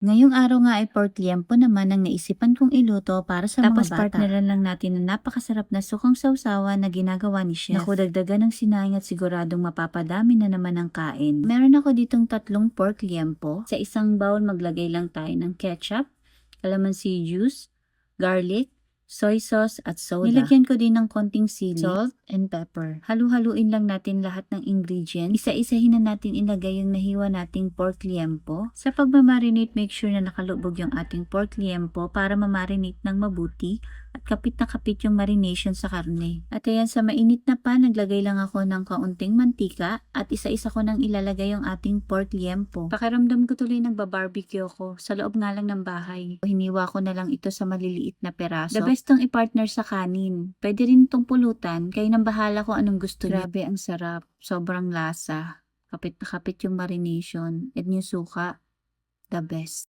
Ngayong araw nga ay pork liempo naman ang naisipan kong iluto para sa Tapos mga bata. partneran lang natin na napakasarap na sukang sausawa na ginagawa ni Chef. Naku, dagdagan ng sinaing at siguradong mapapadami na naman ang kain. Meron ako ditong tatlong pork liempo. Sa isang bowl maglagay lang tayo ng ketchup, calamansi juice, garlic, soy sauce at soda. Nilagyan ko din ng konting sili, salt, and pepper. Halu-haluin lang natin lahat ng ingredients. Isa-isahin na natin ilagay yung nahiwa nating pork liempo. Sa pagmamarinate, make sure na nakalubog yung ating pork liempo para mamarinate ng mabuti at kapit na kapit yung marination sa karne. At ayan, sa mainit na pan, naglagay lang ako ng kaunting mantika at isa-isa ko nang ilalagay yung ating pork liempo. Pakiramdam ko tuloy nagbabarbecue ko sa loob nga lang ng bahay. Hiniwa ko na lang ito sa maliliit na peraso. The best tong i-partner sa kanin. Pwede rin itong pulutan, kayo nang bahala kung anong gusto niyo. Grabe, ang sarap. Sobrang lasa. Kapit na kapit yung marination. At yung suka, the best.